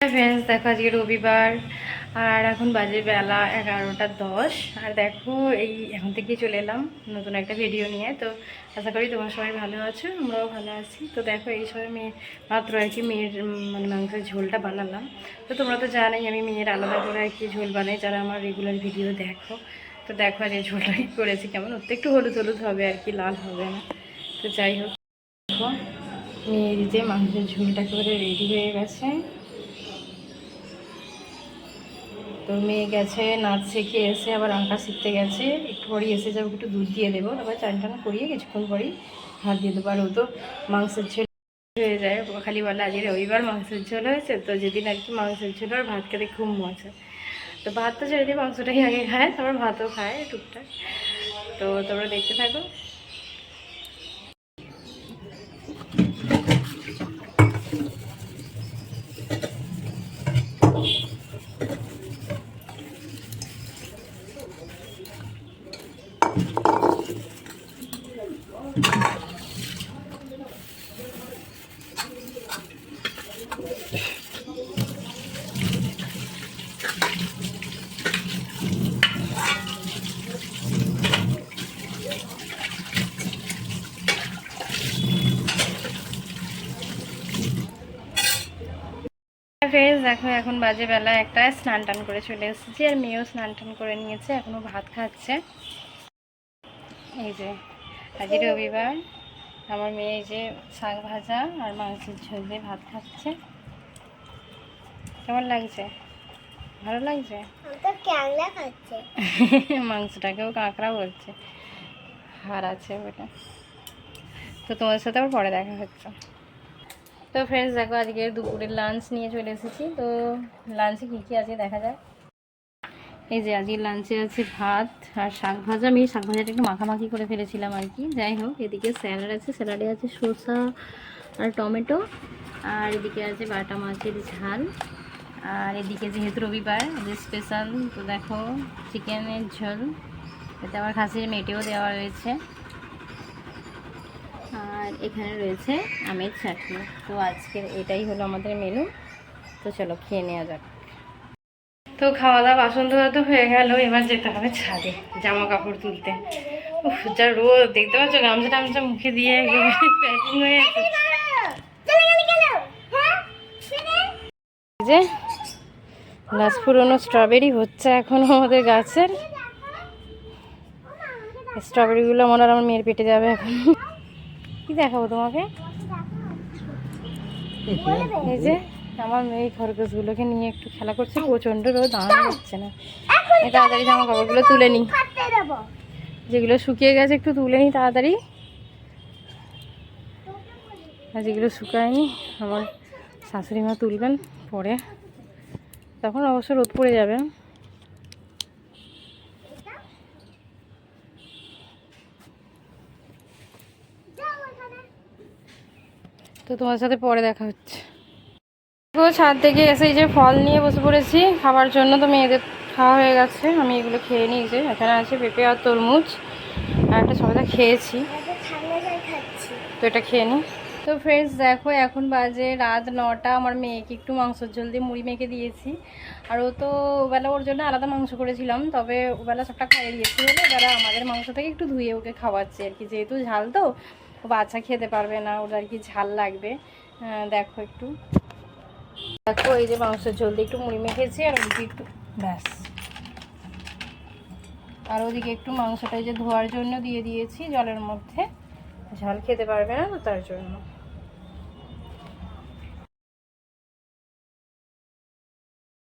Friends দেখো আজকে রবিবার, আর এখন বাজে বেলা এগারোটা দশ। আর দেখো এই এখন থেকে চলে এলাম নতুন একটা ভিডিও নিয়ে। তো আশা করি তোমার সবাই ভালো আছো, আমরাও ভালো আছি। তো দেখো এই সময় মেয়ে মাত্র আর কি মেয়ের মানে মাংসের ঝোলটা বানালাম। তো তোমরা তো জানাই আমি মেয়ের আলাদা করে আর কি ঝোল বানাই, যারা আমার রেগুলার ভিডিও দেখো। তো দেখো আর এই ঝোলটা করেছি, কেমন? ওতে একটু হলুদ হলুদ হবে আর কি, লাল হবে না। তো যাই হোক, দেখো, মেয়ের যে মাংসের ঝোলটা করে রেডি হয়ে গেছে। তো মেয়ে গেছে নাচ শিখে এসে আবার আঁকা শিখতে গেছে। একটু পরেই এসে যাব, একটু দুধ দিয়ে দেবো। তারপর চান টান করিয়ে কিছুক্ষণ পরেই ভাত দিয়ে দেবো। আর ও তো মাংসের ঝোল হয়ে যায়। খালি বলে, আজকে রবিবার মাংসের ঝোল হয়েছে, তো যেদিন আর কি মাংসের ঝোল আর ভাত খেতে খুব মজা। তো ভাত তো ছেড়ে দিয়ে মাংসটাই আগে খায়, তারপর ভাতও খায় টুকটাক। তো তোমরা দেখতে থাকো। ফ্রেন্ডস দেখো এখন বাজে বেলা একটা স্নান টান করে চলে এসেছি আর মেয়েও স্নান টান করে নিয়েছে এখনও ভাত খাচ্ছে। এই যে আজ রবিবার আমার মেয়ে এই যে শাক ভাজা আর মাংসের ঝোল দিয়ে ভাত খাচ্ছে। কেমন লাগছে? ভালো লাগছে? মাংসটাকেও কাঁকড়া বলছে। হার আছে বলে তো তোমার সাথে আবার পরে দেখা হচ্ছে। তো ফ্রেন্ডস দেখো আজকে দুপুরের লাঞ্চ নিয়ে চলে এসেছি। তো লাঞ্চে কী কী আছে দেখা যাক। এই যে আজকে লাঞ্চে আছে ভাত আর শাক ভাজা। আমি শাক ভাজাটা একটু মাখামাখি করে ফেলেছিলাম আর কি। যাই হোক, এদিকে স্যালাড আছে স্যালাডে আছে শসা আর টমেটো। আর এদিকে আছে বাটা মাছের ঝাল। আর এদিকে যেহেতু রবিবার যে স্পেশাল তো দেখো চিকেনের ঝোল। এতে আবার খাসির মেটেও দেওয়া রয়েছে আর এখানে রয়েছে আমের চাটনি। তো আজকের এটাই হলো আমাদের মেনু তো চলো খেয়ে নেওয়া যাক। তো খাওয়া দাওয়া বাসন ধোয়া তো হয়ে গেল। এবার যেতে হবে ছাদে জামা কাপড় তুলতে। উফ যা রোদ দেখতে পাচ্ছ? গামছা টামছা মুখে দিয়ে প্যাকিং হয়ে যে গাছ পুরোনো স্ট্রবেরি হচ্ছে এখনও আমাদের গাছের। স্ট্রবেরিগুলো মনে হয় আমার মেয়ের পেটে যাবে এখন। কি দেখাবো তোমাকে? এই যে আমার মেয়ে খরগোশগুলোকে নিয়ে একটু খেলা করছে প্রচণ্ড রোদ দাঁড়ানো হচ্ছে না। তাড়াতাড়ি জামা কাপড়গুলো তুলে নিই। যেগুলো শুকিয়ে গেছে একটু তুলে নিই তাড়াতাড়ি। আর যেগুলো শুকায়নি আমার শাশুড়ি মা তুলবেন পরে। তখন অবশ্য রোদ পড়ে যাবে। তো তোমার সাথে পরে দেখা হচ্ছে। তো ছাদ থেকে এসে এই যে ফল নিয়ে বসে পড়েছি, খাবার জন্য তো মেয়েদের খাওয়া হয়ে গেছে। আমি এগুলো খেয়ে নিই যে এখানে আছে পেঁপে আর তরমুজ। আর একটা সবাই খেয়েছি। তো এটা খেয়ে নিই। তো ফ্রেন্ডস দেখো, এখন বাজে রাত নটা। আমার মেয়েকে একটু মাংসের ঝোল দিয়ে মুড়ি মেখে দিয়েছি। আর ও তো ওবেলা ওর জন্য আলাদা মাংস করেছিলাম, তবে ওবেলা সবটা খাইয়ে দিয়েছি। বলে এবারে আমাদের মাংস থেকে একটু ধুয়ে ওকে খাওয়াচ্ছে আর কি। যেহেতু ঝাল তো বাচ্চা খেতে পারবে না, ওর আর কি ঝাল লাগবে। দেখো একটু। দেখো, এই যে মাংসের ঝোল দিয়ে একটু মুড়ি মেখেছি আর ওদিকে একটু ব্যাস। আর ওদিকে একটু মাংসটা এই যে ধোয়ার জন্য দিয়ে দিয়েছি জলের মধ্যে। ঝাল খেতে পারবে না তার জন্য।